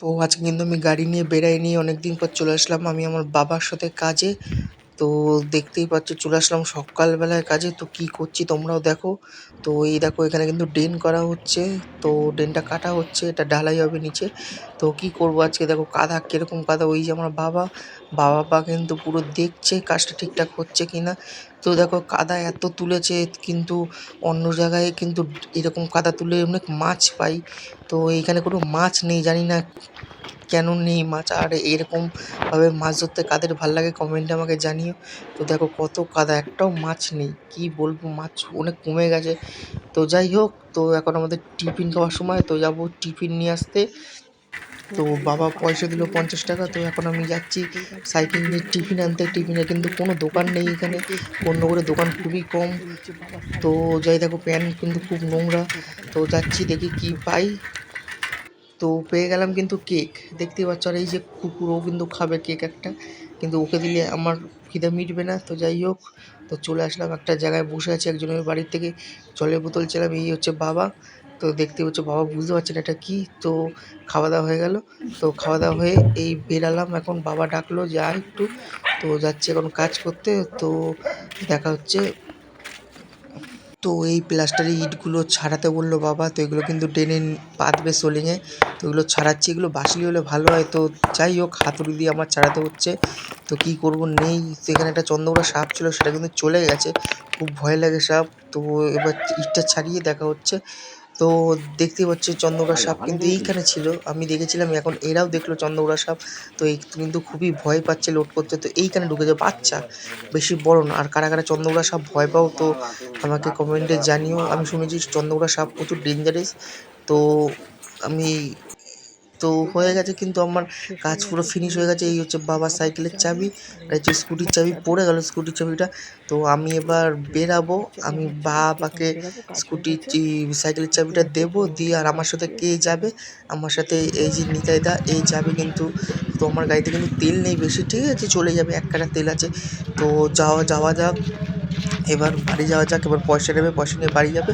তো আজকে কিন্তু আমি গাড়ি নিয়ে বেরাইনি অনেকদিন পর চলে আসলাম। আমি আমার বাবার সাথে কাজে তো দেখতেই পাচ্ছ, চলে আসলাম সকালবেলায় কাজে। তো কি করছি তোমরাও দেখো। তো এই দেখো, এখানে কিন্তু ড্রেন করা হচ্ছে। তো ড্রেনটা কাটা হচ্ছে, এটা ঢালাই হবে নিচে। তো কি করব আজকে দেখো, কাদা কীরকম কাদা, ওই যে আমার বাবা। বাবা পা কিন্তু পুরো দেখছে কাজটা ঠিকঠাক হচ্ছে কিনা। তো দেখো, কাদা এত তুলেছে, কিন্তু অন্য জায়গায় কিন্তু এরকম কাদা তুলে অনেক মাছ পাই। তো এইখানে কোনো মাছ নেই, জানি না কেন নেই মাছ? আর এরকমভাবে মাছ ধরতে কাদের ভালো লাগে কমেন্টে আমাকে জানিও। তো দেখো কত কাদা, একটাও মাছ নেই। কি বলব, মাছ অনেক কমে গেছে। তো যাই হোক, তো এখন আমাদের টিফিন খাওয়ার সময়, তো যাব টিফিন নিয়ে আসতে। তো বাবা পয়সা দিল পঞ্চাশ টাকা, তো এখন আমি যাচ্ছি সাইকেল নিয়ে টিফিন আনতে। টিফিনে কিন্তু কোনো দোকান নেই এখানে। করে দোকান খুবই কম। তো যাই দেখো প্যান্ট কিন্তু খুব নোংরা। তো যাচ্ছি দেখি কি পাই। তো পেয়ে গেলাম কিন্তু কেক দেখতেই পাচ্ছ, আর এই যে কুকুর ও কিন্তু খাবে কেক একটা। কিন্তু ওকে দিলে আমার খিদে মিটবে না, তো যাই হোক। তো চলে আসলাম একটা জায়গায় বসে আছে, একজনের বাড়ির থেকে জলের বোতল ছিলাম এই হচ্ছে বাবা। তো দেখতে হচ্ছে বাবা বুঝতে পারছে না এটা কী। তো খাওয়া দাওয়া হয়ে গেল। তো খাওয়া দাওয়া হয়ে এই বেরালাম, এখন বাবা ডাকলো যা একটু। তো যাচ্ছি এখন কাজ করতে, তো দেখা হচ্ছে তো এই প্লাস্টারের ইটগুলো ছাড়াতে বলল, বাবা, তো এগুলো কিন্তু টেনে পাতবে সোলিংয়ে, তো এগুলো ছাড়াচ্ছি, এগুলো বাসি হলে ভালো হয়। তো যাই হোক, হাতুড়ি দিয়ে আমার ছাড়াতে হচ্ছে। তো কি করব, নেই। সেখানে একটা চন্দ্রকোড়া সাপ ছিল, সেটা কিন্তু চলে গেছে। খুব ভয় লাগে সাপ। তো এবার ইটটা ছাড়িয়ে দেখা হচ্ছে। তো দেখতে পাচ্ছি চন্দ্রগড়া সাপ কিন্তু এইখানে ছিল। আমি দেখেছিলাম এখন এরাও দেখল চন্দ্রগড়া সাপ। তো এই কিন্তু খুবই ভয় পাচ্ছে লোড করতে। তো এইখানে ঢুকে যাবে বাচ্চা বেশি বড় না। আর কারা কারা চন্দ্রগড়া সাপ ভয় পাও তো আমাকে কমেন্টে জানিও। আমি শুনেছি চন্দ্রগড়া সাপ প্রচুর ডেঞ্জারাস তো আমি তো হয়ে গেছে কিন্তু আমার কাজ পুরো ফিনিশ হয়ে গেছে। এই হচ্ছে বাবার সাইকেলের চাবি আর হচ্ছে স্কুটির চাবি পড়ে গেল স্কুটির চাবিটা। তো আমি এবার বেরাবো আমি বাবাকে স্কুটি সাইকেলের চাবিটা দেবো দিয়ে আর আমার সাথে কে যাবে? আমার সাথে এই যে নিতাইদা এই যাবে কিন্তু তো আমার গাড়িতে কিন্তু তেল নেই বেশি ঠিক আছে? চলে যাবে এক কাটা তেল আছে। তো যাওয়া যাওয়া যাক এবার বাড়ি যাওয়া যাক এবার পয়সা নেবে পয়সা নিয়ে বাড়ি যাবে।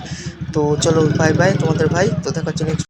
তো চলো বাই বাই তোমাদের ভাই তো দেখা হচ্ছে নেক্সট